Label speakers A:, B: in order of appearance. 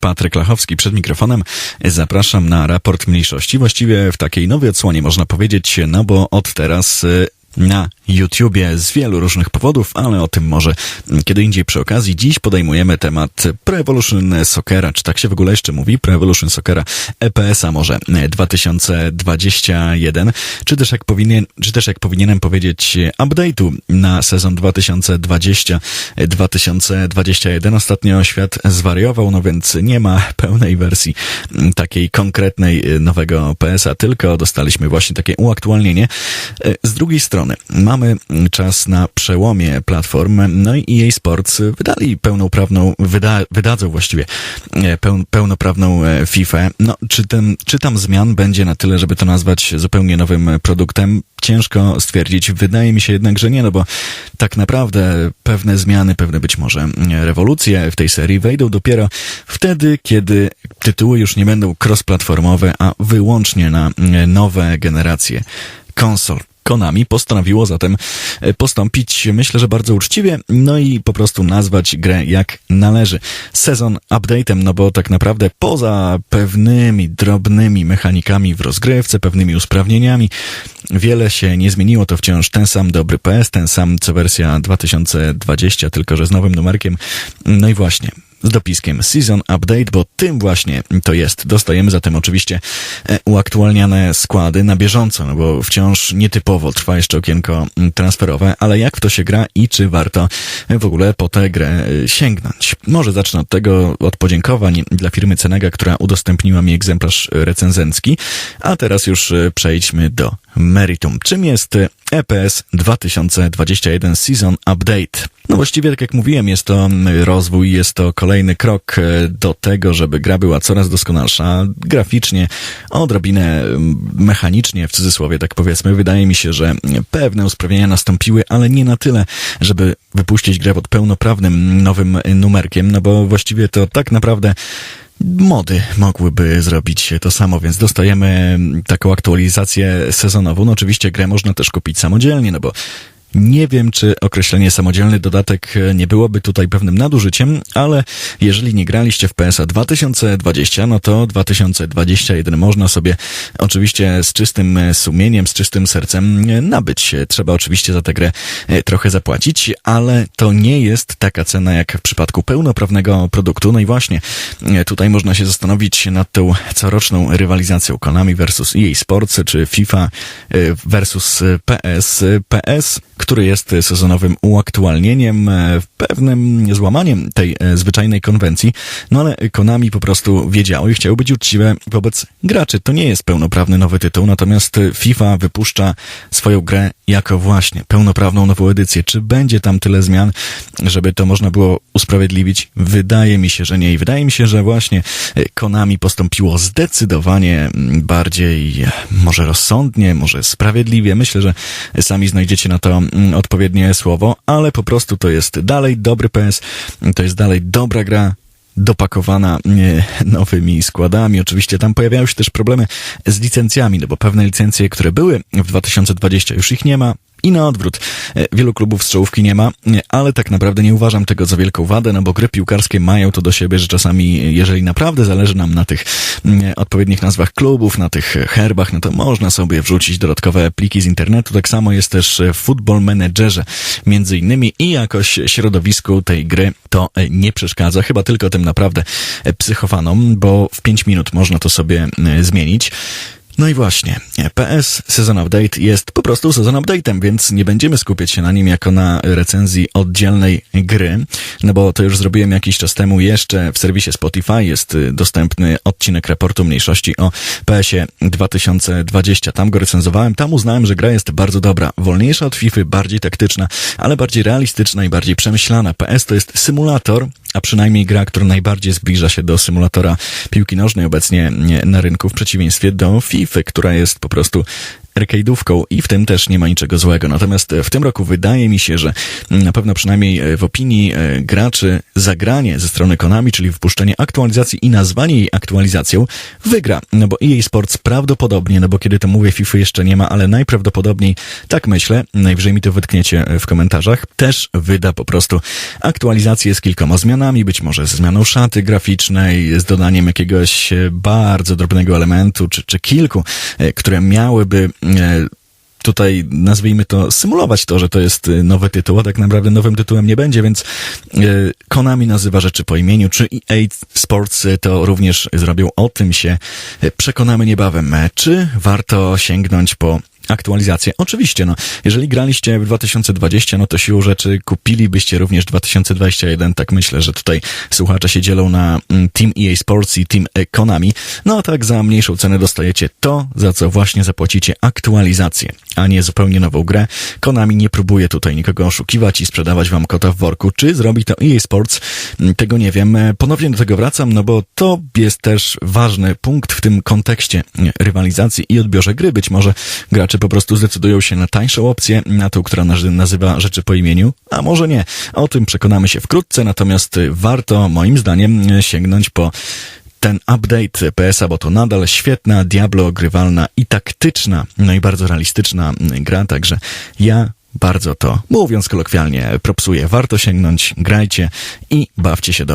A: Patryk Lachowski przed mikrofonem. Zapraszam na raport mniejszości. Właściwie w takiej nowej odsłonie można powiedzieć, no bo od teraz y, na YouTubie z wielu różnych powodów, ale o tym może kiedy indziej przy okazji. Dziś podejmujemy temat Pro Evolution Soccera, czy tak się w ogóle jeszcze mówi? Pro Evolution Soccera EPS-a może 2021, czy też jak powinien, czy też jak powinienem powiedzieć update'u na sezon 2020-2021. Ostatnio świat zwariował, no więc nie ma pełnej wersji takiej konkretnej nowego PS-a, tylko dostaliśmy właśnie takie uaktualnienie. Z drugiej strony mamy czas na przełomie platform, no i EA Sports wydali pełnoprawną, wyda, wydadzą właściwie peł, pełnoprawną FIFA. No, czy, ten, czy tam zmian będzie na tyle, żeby to nazwać zupełnie nowym produktem? Ciężko stwierdzić. Wydaje mi się jednak, że nie, no bo tak naprawdę pewne zmiany, pewne być może rewolucje w tej serii wejdą dopiero wtedy, kiedy tytuły już nie będą cross-platformowe, a wyłącznie na nowe generacje konsol. Konami postanowiło zatem postąpić, myślę, że bardzo uczciwie, no i po prostu nazwać grę jak należy. Sezon update'em, no bo tak naprawdę poza pewnymi drobnymi mechanikami w rozgrywce, pewnymi usprawnieniami, wiele się nie zmieniło. To wciąż ten sam dobry PS, ten sam co wersja 2020, tylko że z nowym numerkiem. No i właśnie, z dopiskiem Season Update, bo tym właśnie to jest. Dostajemy zatem oczywiście uaktualniane składy na bieżąco, no bo wciąż nietypowo trwa jeszcze okienko transferowe, ale jak w to się gra i czy warto w ogóle po tę grę sięgnąć? Może zacznę od tego, od podziękowań dla firmy Cenega, która udostępniła mi egzemplarz recenzencki, a teraz już przejdźmy do meritum. Czym jest EPS 2021 Season Update? No właściwie, tak jak mówiłem, jest to rozwój, jest to kolejny krok do tego, żeby gra była coraz doskonalsza, graficznie, odrobinę mechanicznie, w cudzysłowie, tak powiedzmy. Wydaje mi się, że pewne usprawnienia nastąpiły, ale nie na tyle, żeby wypuścić grę pod pełnoprawnym nowym numerkiem, no bo właściwie to tak naprawdę mody mogłyby zrobić to samo, więc dostajemy taką aktualizację sezonową. No oczywiście grę można też kupić samodzielnie, no bo nie wiem, czy określenie samodzielny dodatek nie byłoby tutaj pewnym nadużyciem, ale jeżeli nie graliście w PSA 2020, no to 2021 można sobie oczywiście z czystym sumieniem, z czystym sercem nabyć. Trzeba oczywiście za tę grę trochę zapłacić, ale to nie jest taka cena jak w przypadku pełnoprawnego produktu. No i właśnie tutaj można się zastanowić nad tą coroczną rywalizacją Konami versus EA Sports, czy FIFA versus PS. PS który jest sezonowym uaktualnieniem, pewnym złamaniem tej zwyczajnej konwencji, no ale Konami po prostu wiedziało i chciało być uczciwe wobec graczy. To nie jest pełnoprawny nowy tytuł, natomiast FIFA wypuszcza swoją grę jako właśnie pełnoprawną nową edycję. Czy będzie tam tyle zmian, żeby to można było usprawiedliwić? Wydaje mi się, że nie. I wydaje mi się, że właśnie Konami postąpiło zdecydowanie bardziej, może rozsądnie, może sprawiedliwie. Myślę, że sami znajdziecie na to odpowiednie słowo, ale po prostu to jest dalej dobry PS, to jest dalej dobra gra, dopakowana nowymi składami. Oczywiście tam pojawiały się też problemy z licencjami, no bo pewne licencje, które były w 2020 już ich nie ma, i na odwrót. Wielu klubów strzałówki nie ma, ale tak naprawdę nie uważam tego za wielką wadę, no bo gry piłkarskie mają to do siebie, że czasami, jeżeli naprawdę zależy nam na tych odpowiednich nazwach klubów, na tych herbach, no to można sobie wrzucić dodatkowe pliki z internetu. Tak samo jest też w Football Managerze między innymi i jakoś środowisku tej gry to nie przeszkadza, chyba tylko tym naprawdę psychofanom, bo w 5 minut można to sobie zmienić. No i właśnie, PS Season Update jest po prostu Season Update'em, więc nie będziemy skupiać się na nim jako na recenzji oddzielnej gry, no bo to już zrobiłem jakiś czas temu jeszcze w serwisie Spotify jest dostępny odcinek raportu mniejszości o PS-ie 2020. Tam go recenzowałem, tam uznałem, że gra jest bardzo dobra, wolniejsza od FIFA, bardziej taktyczna, ale bardziej realistyczna i bardziej przemyślana. PS to jest symulator, a przynajmniej gra, która najbardziej zbliża się do symulatora piłki nożnej obecnie na rynku, w przeciwieństwie do FIFA, która jest po prostu arcade'ówką i w tym też nie ma niczego złego. Natomiast w tym roku wydaje mi się, że na pewno przynajmniej w opinii e, graczy zagranie ze strony Konami, czyli wpuszczenie aktualizacji i nazwanie jej aktualizacją, wygra. No bo EA Sports prawdopodobnie, no bo kiedy to mówię, FIFA jeszcze nie ma, ale najprawdopodobniej, tak myślę, najwyżej mi to wytkniecie w komentarzach, też wyda po prostu aktualizację z kilkoma zmianami, być może ze zmianą szaty graficznej, z dodaniem jakiegoś e, bardzo drobnego elementu, czy, czy kilku, e, które miałyby e, tutaj nazwijmy to, symulować to, że to jest nowy tytuł, a tak naprawdę nowym tytułem nie będzie, więc Konami nazywa rzeczy po imieniu, czy EA Sports to również zrobią, o tym się przekonamy niebawem. Czy warto sięgnąć po aktualizację. Oczywiście, no, jeżeli graliście w 2020, no to siłą rzeczy kupilibyście również 2021. Tak myślę, że tutaj słuchacze się dzielą na mm, Team EA Sports i Team Konami. No a tak za mniejszą cenę dostajecie to, za co właśnie zapłacicie aktualizację, a nie zupełnie nową grę. Konami nie próbuje tutaj nikogo oszukiwać i sprzedawać wam kota w worku. Czy zrobi to EA Sports? Mm, tego nie wiem. Ponownie do tego wracam, no bo to jest też ważny punkt w tym kontekście rywalizacji i odbiorze gry. Być może gracze po prostu zdecydują się na tańszą opcję, na tą, która nazywa rzeczy po imieniu, a może nie. O tym przekonamy się wkrótce, natomiast warto moim zdaniem sięgnąć po ten update PS-a, bo to nadal świetna, Diablo grywalna i taktyczna, no i bardzo realistyczna gra, także ja bardzo to, mówiąc kolokwialnie, propsuję. Warto sięgnąć, grajcie i bawcie się dobrze.